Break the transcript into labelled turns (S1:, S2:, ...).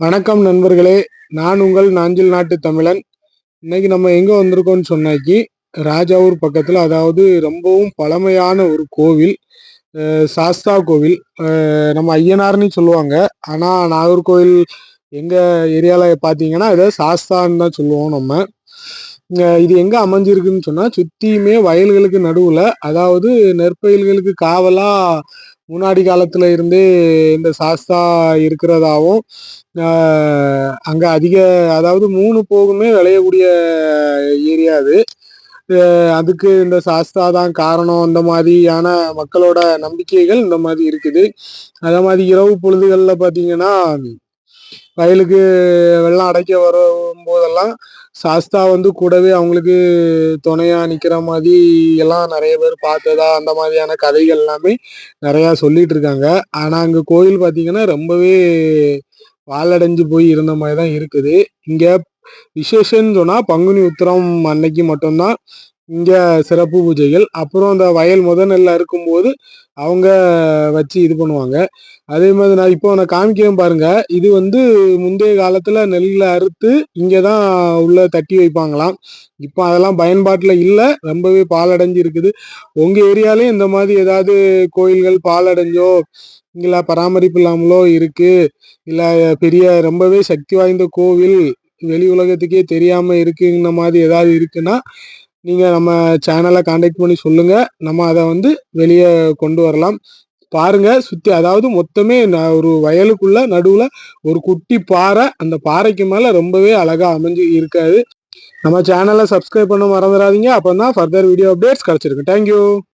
S1: வணக்கம் நண்பர்களே. நான் உங்கள் நாஞ்சில் நாட்டு தமிழன். இன்னைக்கு நம்ம எங்க வந்திருக்கோம்னு சொன்னாக்கி ராஜாவூர் பக்கத்துல அதாவது ரொம்பவும் பழமையான ஒரு கோவில் சாஸ்தா கோவில். நம்ம ஐயனார்னு சொல்லுவாங்க. ஆனா நாகர்கோவில் எங்க ஏரியாவில் பார்த்தீங்கன்னா இதை சாஸ்தான்னு தான் சொல்லுவோம் நம்ம. இது எங்க அமைஞ்சிருக்குன்னு சொன்னா சுத்தியுமே வயல்களுக்கு நடுவுல அதாவது நெற்பயிர்களுக்கு காவலா முன்னாடி காலத்துல இருந்தே இந்த சாஸ்தா இருக்கிறதாவும் அங்கே அங்க அதிக அதாவது மூணு போகுமே விளையக்கூடிய ஏரியா அது. அதுக்கு இந்த சாஸ்தா தான் காரணம். இந்த மாதிரியான மக்களோட நம்பிக்கைகள் இந்த மாதிரி இருக்குது. அதே மாதிரி இரவு பொழுதுகளில் பார்த்தீங்கன்னா வயலுக்கு வெள்ளம் அடைக்க வரும் போதெல்லாம் சாஸ்தா வந்து கூடவே அவங்களுக்கு துணையா நிக்கிற மாதிரி எல்லாம் நிறைய பேர் பார்த்ததா அந்த மாதிரியான கதைகள் எல்லாமே நிறைய சொல்லிட்டு இருக்காங்க. ஆனா அங்க கோயில் பாத்தீங்கன்னா ரொம்பவே வாழடைஞ்சு போய் இருந்த மாதிரி தான் இருக்குது. இங்க விசேஷம்னு சொன்னா பங்குனி உத்திரம் அன்னைக்கு மட்டும்தான். இங்கே சிறப்பு பூஜைகள் அப்புறம் இந்த வயல் முத நெல் இருக்கும்போது அவங்க வச்சு இது பண்ணுவாங்க. அதே மாதிரி நான் இப்போ நான் காமிக்கிறேன் பாருங்க. இது வந்து முந்தைய காலத்தில் நெல்லை அறுத்து இங்கே தான் உள்ள தட்டி வைப்பாங்களாம். இப்போ அதெல்லாம் பயன்பாட்டில் இல்லை. ரொம்பவே பாலடைஞ்சு இருக்குது. உங்கள் ஏரியாலையும் இந்த மாதிரி ஏதாவது கோயில்கள் பாலடைஞ்சோ இல்லை பராமரிப்பு இல்லாமலோ இருக்குது இல்லை பெரிய ரொம்பவே சக்தி வாய்ந்த கோவில் வெளி உலகத்துக்கே தெரியாமல் இருக்குங்கிற மாதிரி ஏதாவது இருக்குன்னா நீங்கள் நம்ம சேனலை காண்டாக்ட் பண்ணி சொல்லுங்கள் நம்ம அதை வந்து வெளியே கொண்டு வரலாம். பாருங்க சுத்தி அதாவது மொத்தமே ந- ஒரு வயலுக்குள்ள நடுவுல ஒரு குட்டி பாறை அந்த பாறைக்கு மேல ரொம்பவே அழகா அமைஞ்சு இருக்காது. நம்ம சேனலை சப்ஸ்கிரைப் பண்ண மறந்துடாதீங்க அப்பதான் ஃபர்தர் வீடியோ அப்டேட்ஸ் கிடைச்சிருக்கு. Thank you